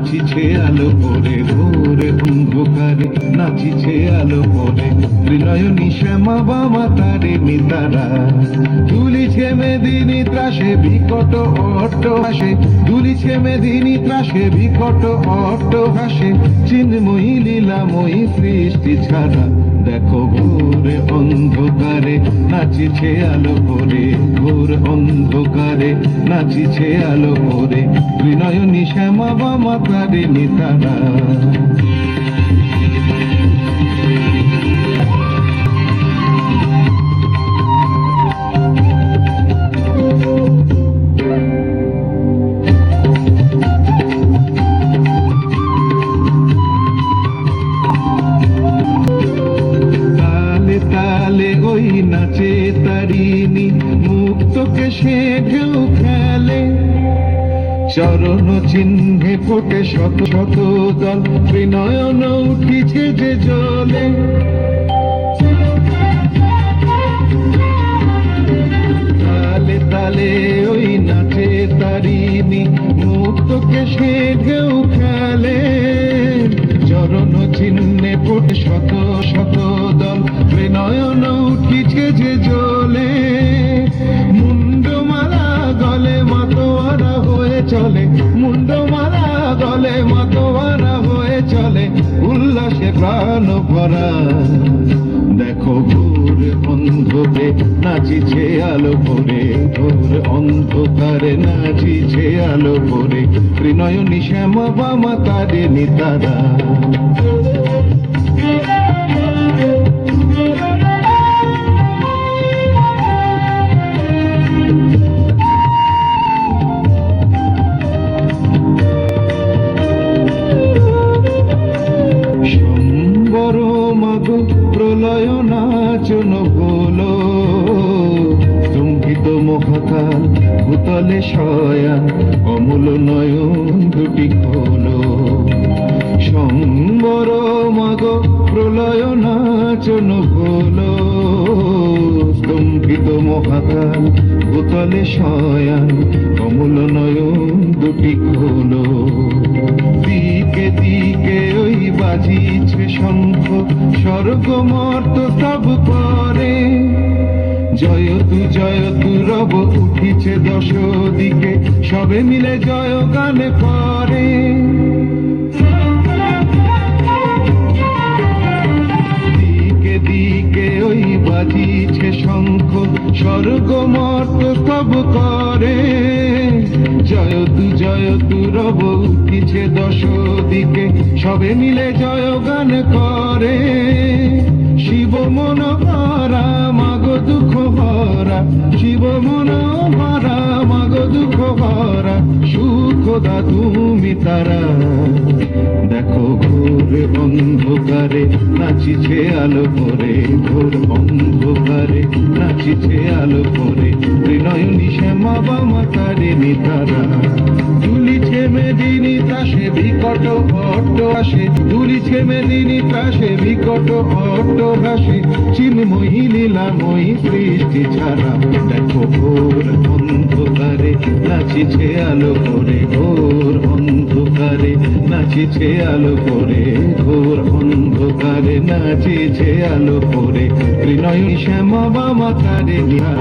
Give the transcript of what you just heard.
নাচিছে আলো পরে ভোরে অন্ধকারে। নাচিছে আলো পরে ত্রিনয়নী শ্যামা বাবা তারে মিতারা দুলিছে মেদিনী ত্রাসে, বিকট অট্ট হাসে দুলিছে মেদিনী ত্রাসে, বিকট অট্ট হাসে চিন্ময়ী, লীলাময়ী সৃষ্টি ছাড়া দেখো ভোরে অন্ধকারে, নাচিছে আলো ভোর। অন্ধকারে, নাচিছে আলো করে বিনয় শ্যামা বামা তারে। নিতারা নাচে তারিনি মুক্তকে সে ঢেউ খেলে। চরণ চিহ্নে ফোটে শত শত দল বিনয়ন উঠিছে যে জলে। তালে তালে ওই নাচে তারিনি মুক্তকে সে ঢেউ খেলে। চরণ চিহ্নে ফোটে শত শত হয়ে মুন্ড মারা গলে, মাতোয়ারা হয়ে চলে, উল্লাসে প্রাণ ভরা। দেখো ভোর অন্ধকে নাচিছে আলো ভরে, ভোর অন্ধকারে নাচিছে আলো ভরে, ত্রিনয়নী শ্যামা বামা তারে নিতারা। প্রলয় নাচন হলো চুম্বিত মহাকাল, ভূতলে শয়ান, অমূল নয়ন দুটি খোলো। সম্বর মাগো, প্রলয় নাচন হলো স্তম্ভিত মহাকাল, ভূতলে শয়ান কমল নয়ন দুটি খোলো। স্বর্গ মর্ত সব পরে। জয় তু জয় তু রব উঠিছে দশ দিকে সবে মিলে জয় গান করে। শঙ্খ স্বর্গ মর্ত সব করে। জয় তু জয় তু রব উঠিছে দশ দিকে সবে মিলে জয় গান করে। শিব মন হারা মাগ দুঃখ ভরা। শিব মন হারা মাগ দুঃখ ভরা। সুখ দা তুমি তারা। দেখো ঘোর অন্ধকারে, নাচিছে আলো করে ঘোর অন্ধকারে, নাচিছে আলো করে ত্রিনয়নী শ্যামা বামা তারে নিতারা দুলিছে মেদিনী তাসে বিকট অট্ট আসে দুলিছে মেদিনী তাসে বিকট অট্ট আসে চিন্ময়ী লীলাময়ী সৃষ্টি ছাড়া। দেখো ঘোর অন্ধকারে নাচিছে আলো করে ঘোর অন্ধকারে, নাচিছে আলো করে ঘোর অন্ধকারে, নাচিছে আলো করে। ত্রিনয় শ্যামা বামা তারে নিয়া